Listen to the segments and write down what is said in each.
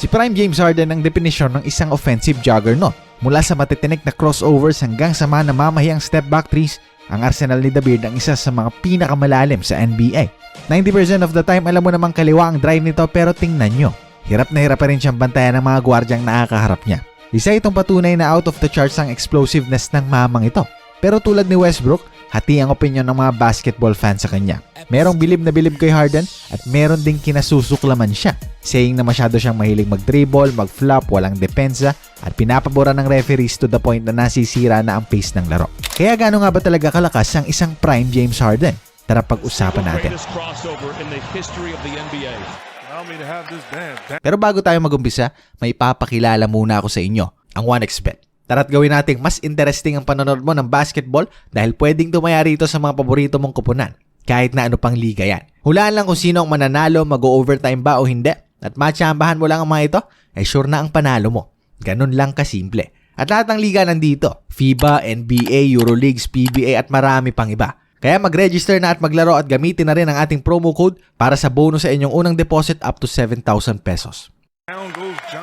Si Prime James Harden ang definisyon ng isang offensive juggernaut. Mula sa matitinik na crossovers hanggang sa mga namamahiyang step back threes, ang arsenal ni The Beard ang isa sa mga pinakamalalim sa NBA. 90% of the time alam mo namang kaliwa ang drive nito pero tingnan nyo. Hirap na hirap pa rin siyang bantayan ng mga gwardyang nakakaharap niya. Isa itong patunay na out of the charts ang explosiveness ng mamang ito. Pero tulad ni Westbrook, hati ang opinion ng mga basketball fans sa kanya. Merong bilib na bilib kay Harden at meron ding kinasusuklaman siya, saying na masyado siyang mahilig mag-dribble, mag-flop, walang depensa at pinapabora ng referees to the point na nasisira na ang pace ng laro. Kaya gaano nga ba talaga kalakas ang isang prime James Harden? Tara pag-usapan natin. Pero bago tayo magumpisa, may papakilala muna ako sa inyo, ang 1xBet. Tara't gawin nating mas interesting ang panonood mo ng basketball dahil pwedeng tumaya rito sa mga paborito mong kupunan. Kahit na ano pang liga yan. Hulaan lang kung sino ang mananalo, mag-overtime ba o hindi. At matsambahan mo lang ang mga ito, ay sure na ang panalo mo. Ganun lang kasimple. At lahat ng liga nandito. FIBA, NBA, Euroleagues, PBA at marami pang iba. Kaya mag-register na at maglaro at gamitin na rin ang ating promo code para sa bonus sa inyong unang deposit up to 7,000 pesos.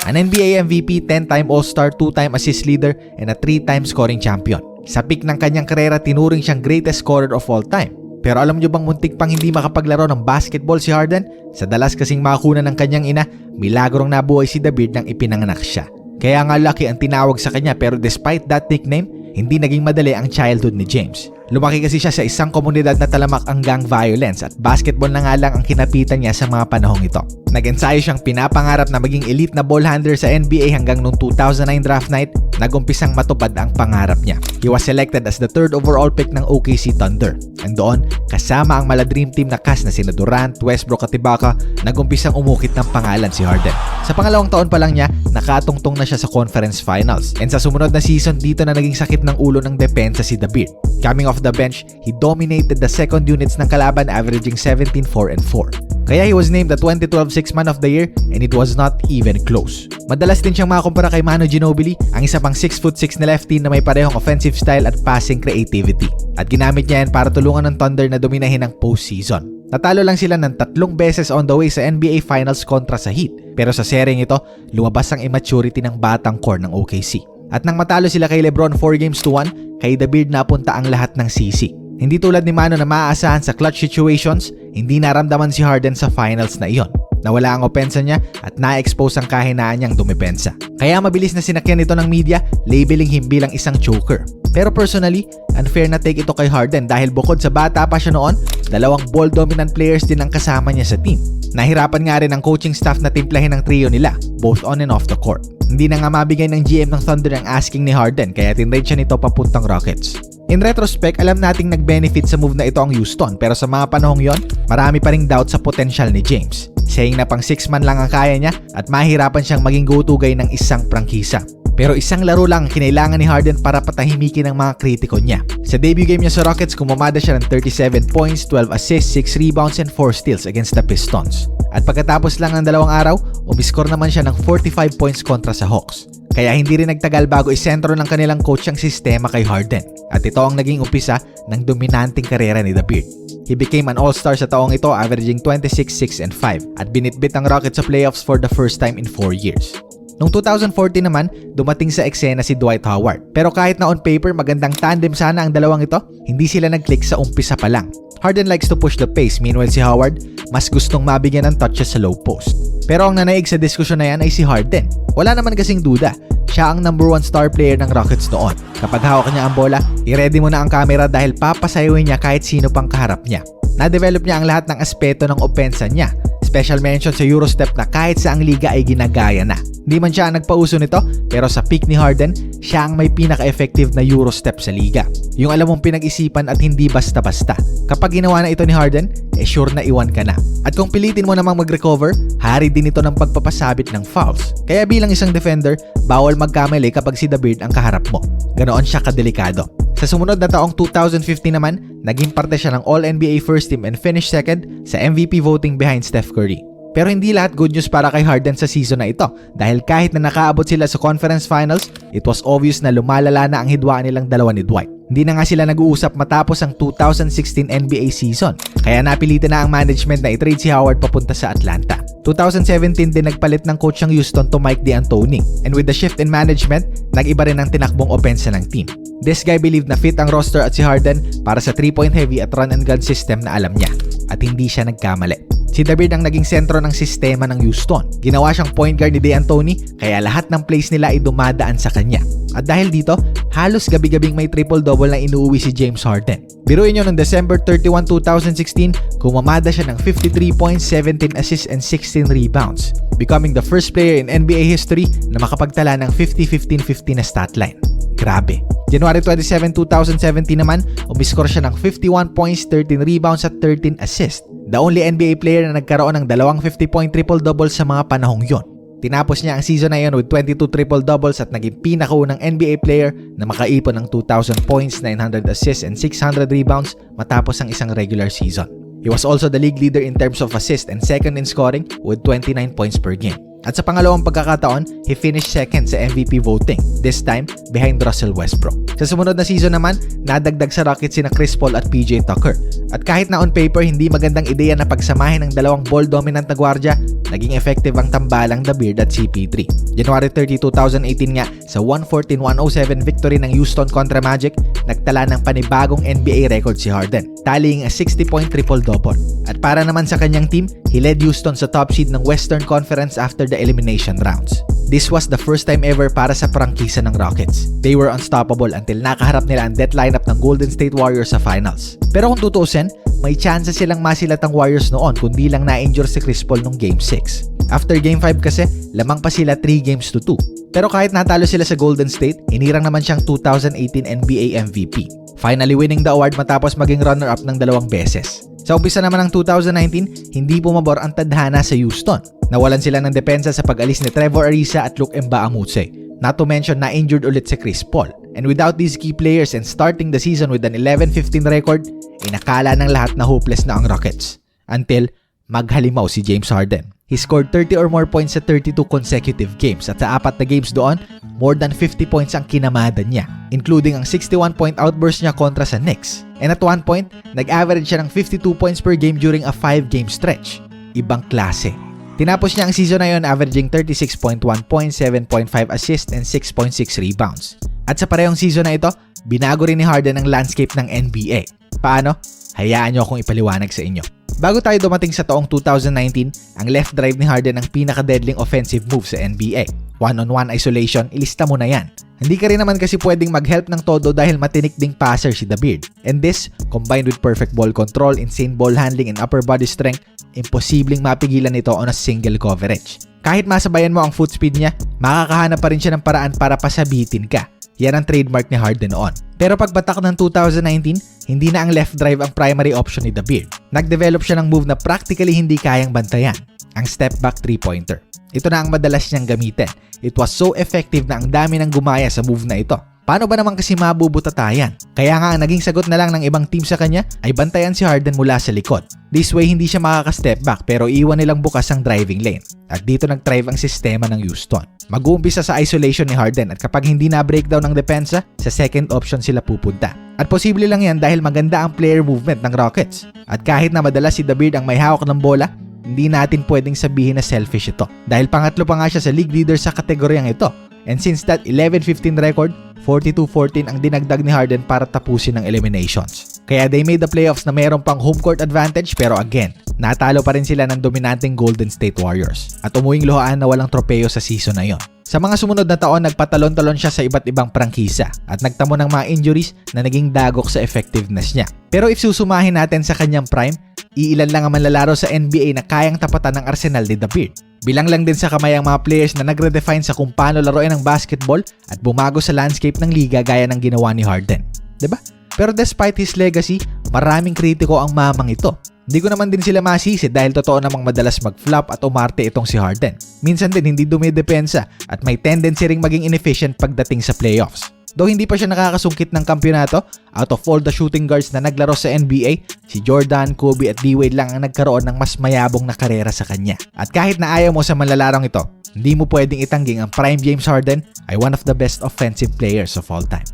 An NBA MVP, 10-time All-Star, 2-time assist leader, and a 3-time scoring champion. Sa peak ng kanyang karera, tinuring siyang greatest scorer of all time. Pero alam nyo bang muntik pang hindi makapaglaro ng basketball si Harden? Sa dalas kasing makuna ng kanyang ina, milagrong nabuhay si David nang ipinanganak siya. Kaya nga lucky ang tinawag sa kanya pero despite that nickname, hindi naging madali ang childhood ni James. Lumaki kasi siya sa isang komunidad na talamak ang gang violence at basketball na nga lang ang kinapitan niya sa mga panahong ito. Nag-ensayo siyang pinapangarap na maging elite na ball handler sa NBA hanggang noong 2009 draft night, nagumpisang matupad ang pangarap niya. He was selected as the third overall pick ng OKC Thunder. And doon, kasama ang mala dream team na cast na sina Durant, Westbrook at Ibaka, nagumpisang umukit ng pangalan si Harden. Sa pangalawang taon pa lang niya, nakatungtong na siya sa conference finals. And sa sumunod na season, dito na naging sakit ng ulo ng depensa si The Beard. Coming off the bench, he dominated the second units ng kalaban averaging 17-4 and 4. Kaya he was named the 2012 Sixth Man of the Year and it was not even close. Madalas din siyang makakumpara kay Manu Ginobili, ang isa pang 6'6 na lefty na may parehong offensive style at passing creativity. At ginamit niya yan para tulungan ng Thunder na dominahin ang postseason. Natalo lang sila ng tatlong beses on the way sa NBA Finals kontra sa Heat. Pero sa seryeng ito, lumabas ang immaturity ng batang core ng OKC. At nang matalo sila kay Lebron 4 games to 1, kay The Beard napunta ang lahat ng sisi. Hindi tulad ni Mano na maaasahan sa clutch situations, hindi naramdaman si Harden sa finals na iyon. Nawala ang opensa niya at na-expose ang kahinaan niyang dumipensa. Kaya mabilis na sinakyan ito ng media, labeling him bilang isang choker. Pero personally, unfair na take ito kay Harden dahil bukod sa bata pa siya noon, dalawang ball dominant players din ang kasama niya sa team. Nahirapan nga rin ang coaching staff na timplahin ang trio nila, both on and off the court. Hindi na nga mabigay ng GM ng Thunder ang asking ni Harden kaya tinrade siya nito papuntang Rockets. In retrospect, alam nating nag-benefit sa move na ito ang Houston pero sa mga panahong yon, marami pa ring doubt sa potential ni James. Saying na pang 6 man lang ang kaya niya at mahirapan siyang maging go-to guy ng isang prangkisa. Pero isang laro lang ang kinailangan ni Harden para patahimikin ang mga kritiko niya. Sa debut game niya sa Rockets, kumamada siya ng 37 points, 12 assists, 6 rebounds, and 4 steals against the Pistons. At pagkatapos lang ng dalawang araw, umiskor naman siya ng 45 points kontra sa Hawks. Kaya hindi rin nagtagal bago isentro ng kanilang coach ang sistema kay Harden. At ito ang naging umpisa ng dominanting karera ni The Beard. He became an all-star sa taong ito averaging 26, 6, and 5 at binitbit ang Rockets sa playoffs for the first time in 4 years. Noong 2014 naman, dumating sa eksena si Dwight Howard. Pero kahit na on paper magandang tandem sana ang dalawang ito, hindi sila nag-click sa umpisa pa lang. Harden likes to push the pace, meanwhile si Howard, mas gustong mabigyan ng touches sa low post. Pero ang nanaig sa diskusyon na yan ay si Harden. Wala naman kasing duda. Siya ang number one star player ng Rockets noon. Kapag hawak niya ang bola, i-ready mo na ang camera dahil papasayawin niya kahit sino pang kaharap niya. Na-develop niya ang lahat ng aspeto ng opensa niya. Special mention sa Eurostep na kahit sa ang liga ay ginagaya na. Hindi man siya ang nagpauso nito, pero sa peak ni Harden, siya ang may pinaka-effective na Eurostep sa liga. Yung alam mong pinag-isipan at hindi basta-basta. Kapag ginawa na ito ni Harden, eh sure na iwan ka na. At kung pilitin mo namang mag-recover, hari din ito ng pagpapasabit ng fouls. Kaya bilang isang defender, bawal magkamali kapag si The Beard ang kaharap mo. Ganoon siya kadelikado. Sa sumunod na taong 2015 naman, naging parte siya ng All-NBA First Team and finished second sa MVP voting behind Steph Curry. Pero hindi lahat good news para kay Harden sa season na ito dahil kahit na nakaabot sila sa conference finals, it was obvious na lumalala na ang hidwaan nilang dalawa ni Dwight. Hindi na nga sila nag-uusap matapos ang 2016 NBA season. Kaya napilitan na ang management na i-trade si Howard papunta sa Atlanta. 2017 din nagpalit ng coach ang Houston to Mike D'Antoni. And with the shift in management, nag-iba rin ang tinakbong opensa ng team. This guy believed na fit ang roster at si Harden para sa 3-point heavy at run and gun system na alam niya. At hindi siya nagkamali. Si David ang naging sentro ng sistema ng Houston. Ginawa siyang point guard ni D'Antoni kaya lahat ng plays nila ay dumadaan sa kanya. At dahil dito, halos gabi-gabing may triple-double na inuuwi si James Harden. Biruin nyo noong December 31, 2016, kumamada siya ng 53 points, 17 assists, and 16 rebounds. Becoming the first player in NBA history na makapagtala ng 50-15-50 na stat line. Grabe. January 27, 2017 naman, umiskor siya ng 51 points, 13 rebounds at 13 assists. The only NBA player na nagkaroon ng dalawang 50-point triple-double sa mga panahong yon. Tinapos niya ang season na yon with 22 triple-doubles at naging pinakaunang NBA player na makaipon ng 2,000 points, 900 assists, and 600 rebounds matapos ang isang regular season. He was also the league leader in terms of assists and second in scoring with 29 points per game. At sa pangalawang pagkakataon, he finished second sa MVP voting, this time behind Russell Westbrook. Sa sumunod na season naman, nadagdag sa Rockets sina Chris Paul at PJ Tucker. At kahit na on paper hindi magandang ideya na pagsamahin ng dalawang ball-dominant na gwardya, naging effective ang tambalang The Beard at CP3. January 30, 2018 nga, sa 114-107 victory ng Houston kontra Magic, nagtala ng panibagong NBA record si Harden, tallying a 60-point triple-double. At para naman sa kanyang team, he led Houston sa top seed ng Western Conference after the elimination rounds. This was the first time ever para sa prangkisa ng Rockets. They were unstoppable until nakaharap nila ang death lineup ng Golden State Warriors sa finals. Pero kung tutuusin, may chance silang masilat ang Warriors noon kundi lang na-injure si Chris Paul nung Game 6. After Game 5 kasi, lamang pa sila 3 games to 2. Pero kahit natalo sila sa Golden State, inirang naman siyang 2018 NBA MVP. Finally winning the award matapos maging runner-up ng dalawang beses. Sa umpisa naman ng 2019, hindi pumabor ang tadhana sa Houston. Nawalan sila ng depensa sa pag-alis ni Trevor Ariza at Luke Mbaamutse. Not to mention na injured ulit si Chris Paul. And without these key players and starting the season with an 11-15 record, inakala ng lahat na hopeless na ang Rockets. Until maghalimaw si James Harden. He scored 30 or more points sa 32 consecutive games at sa apat na games doon, more than 50 points ang kinamada niya, including ang 61-point outburst niya kontra sa Knicks. And at one point, nag-average siya ng 52 points per game during a 5-game stretch. Ibang klase. Tinapos niya ang season na yon averaging 36.1 points, 7.5 assists, and 6.6 rebounds. At sa parehong season na ito, binago rin ni Harden ang landscape ng NBA. Paano? Hayaan niyo akong ipaliwanag sa inyo. Bago tayo dumating sa taong 2019, ang left drive ni Harden ang pinaka-deadling offensive move sa NBA. One-on-one isolation, ilista mo na yan. Hindi ka rin naman kasi pwedeng mag-help ng todo dahil matinik ding passer si The Beard. And this, combined with perfect ball control, insane ball handling, and upper body strength, imposibleng mapigilan ito on a single coverage. Kahit masabayan mo ang foot speed niya, makakahanap pa rin siya ng paraan para pasabitin ka. Yan ang trademark ni Harden noon. Pero pagbatak ng 2019, hindi na ang left drive ang primary option ni The Beard. Nag-develop siya ng move na practically hindi kayang bantayan, ang step back three-pointer. Ito na ang madalas niyang gamitin. It was so effective na ang dami nang gumaya sa move na ito. Paano ba naman kasi mabubutatayan? Kaya nga ang naging sagot na lang ng ibang team sa kanya ay bantayan si Harden mula sa likod. This way hindi siya makaka-step back pero iwan nilang bukas ang driving lane. At dito nag-thrive ang sistema ng Houston. Mag-uumpisa sa isolation ni Harden at kapag hindi na breakdown ng depensa, sa second option sila pupunta. At posible lang yan dahil maganda ang player movement ng Rockets. At kahit na madalas si David ang may hawak ng bola, hindi natin pwedeng sabihin na selfish ito. Dahil pangatlo pa nga siya sa league leader sa kategoryang ito. And since that 11-15 record, 42-14 ang dinagdag ni Harden para tapusin ang eliminations. Kaya they made the playoffs na mayroon pang home court advantage pero again, natalo pa rin sila ng dominanteng Golden State Warriors at umuwing luhaan na walang tropeyo sa season na yon. Sa mga sumunod na taon, nagpatalon-talon siya sa iba't ibang prangkisa at nagtamo ng mga injuries na naging dagok sa effectiveness niya. Pero if susumahin natin sa kanyang prime, iilan lang ang manlalaro sa NBA na kayang tapatan ng arsenal ni The Beard. Bilang lang din sa kamay ang mga players na nagre-define sa kung paano laruin ang basketball at bumago sa landscape ng liga gaya ng ginawa ni Harden. ba? Pero despite his legacy, maraming kritiko ang mamang ito. Hindi ko naman din sila masisi dahil totoo namang madalas mag-flop at umarte itong si Harden. Minsan din hindi dumidepensa at may tendency ring maging inefficient pagdating sa playoffs. Though hindi pa siya nakakasungkit ng kampyonato, out of all the shooting guards na naglaro sa NBA, si Jordan, Kobe at D-Wade lang ang nagkaroon ng mas mayabong na karera sa kanya. At kahit na ayaw mo sa manlalarong ito, hindi mo pwedeng itangging ang prime James Harden ay one of the best offensive players of all time.